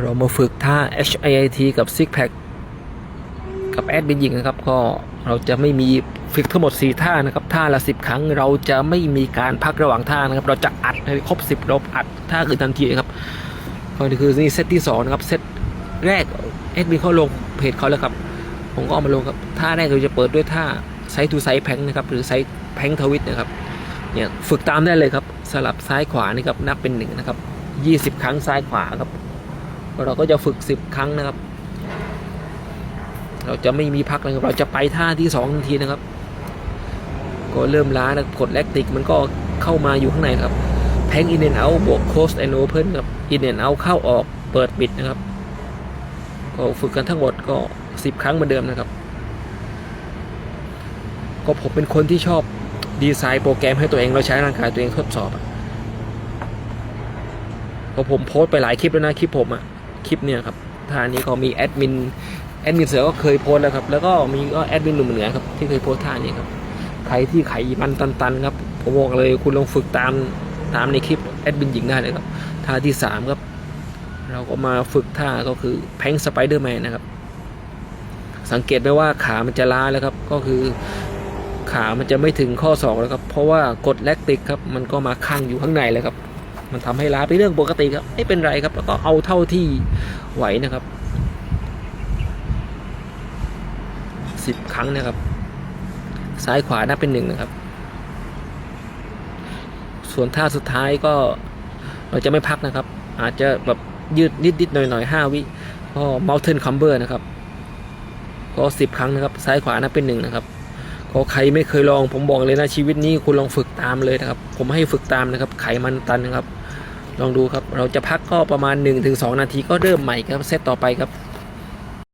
เรามาฝึกท่า HIIT กับ Six Pack กับแอดบินยิงนะครับ ก็เราจะไม่มีฝึกทั้งหมด 4 ท่านะครับ ท่าละ 10 ครั้ง เราจะไม่มีการพักระหว่างท่านะครับ เราจะอัดให้ครบ 10รอบอัดท่าคือทันทีนะครับก็นี่คือนี่เซตที่2นะครับ เซตแรกแอดมินเขาลงเพจเขาแล้วครับ ผมก็เอามาลงครับ ท่าแรกเราจะเปิดด้วยท่าไซต์ทูไซต์แพงนะครับ หรือไซต์แพงทวิตนะครับ เนี่ยฝึกตามได้เลยครับ สลับซ้ายขวานี่ครับนับเป็นหนึ่งนะครับยี่สิบครั้งซ้ายขวาครับ เราก็จะฝึกสิบครั้งนะครับ เราจะไม่มีพักเลยครับเราจะไปท่าที่สองทันทีนะครับ ก็เริ่มล้านะกดแลคติกมันก็เข้ามาอยู่ข้างในครับแพงอินเอนเอาบวกโคสแอนโอเพนครับอินเอนเอาเข้าออกเปิดปิดนะครับ ก็ฝึกกันทั้งหมดก็สิบครั้งเหมือนเดิมนะครับ ก็ผมเป็นคนที่ชอบดีไซน์โปรแกรมให้ตัวเองเราใช้ร่างกายตัวเองทดสอบอะพอผมโพสต์ไปหลายคลิปแล้วนะคลิปผมอะ คลิปเนี่ยครับท่านี้ก็มีแอดมินแอดมินเสือก็เคยโพสแล้วครับ แล้วก็มีก็แอดมินหนุ่มเหนือครับที่เคยโพสท่านี้ครับใครที่ไขมันตันๆครับผมบอกเลยคุณลองฝึกตามตามในคลิปแอดมินหญิงได้เลยครับท่าที่สามครับ เราก็มาฝึกท่าก็คือแพงสไปเดอร์แมนนะครับ สังเกตไหมว่าขามันจะล้าแล้วครับ ก็คือขามันจะไม่ถึงข้อศอกแล้วครับ เพราะว่ากดแลคติกครับ มันก็มาค้างอยู่ข้างในเลยครับ มันทำให้ล้าเป็นเรื่องปกติครับ ไม่เป็นไรครับ แล้วก็เอาเท่าที่ไหวนะครับสิบครั้งนะครับ ซ้ายขวานับเป็นหนึ่งนะครับ ส่วนท่าสุดท้ายก็เราจะไม่พักนะครับ อาจจะแบบยืดนิดนิดๆหน่อยหน่อยห้าวิก็ mountain climber นะครับก็สิบครั้งนะครับซ้ายขวานับเป็นหนึ่งนะครับก็ใครไม่เคยลองผมบอกเลยนะชีวิตนี้คุณลองฝึกตามเลยนะครับ ผมให้ฝึกตามนะครับ ไขมันตันนะครับ ลองดูครับ เราจะพักก็ประมาณ 1-2 นาทีก็เริ่มใหม่ครับเซตต่อไปครับ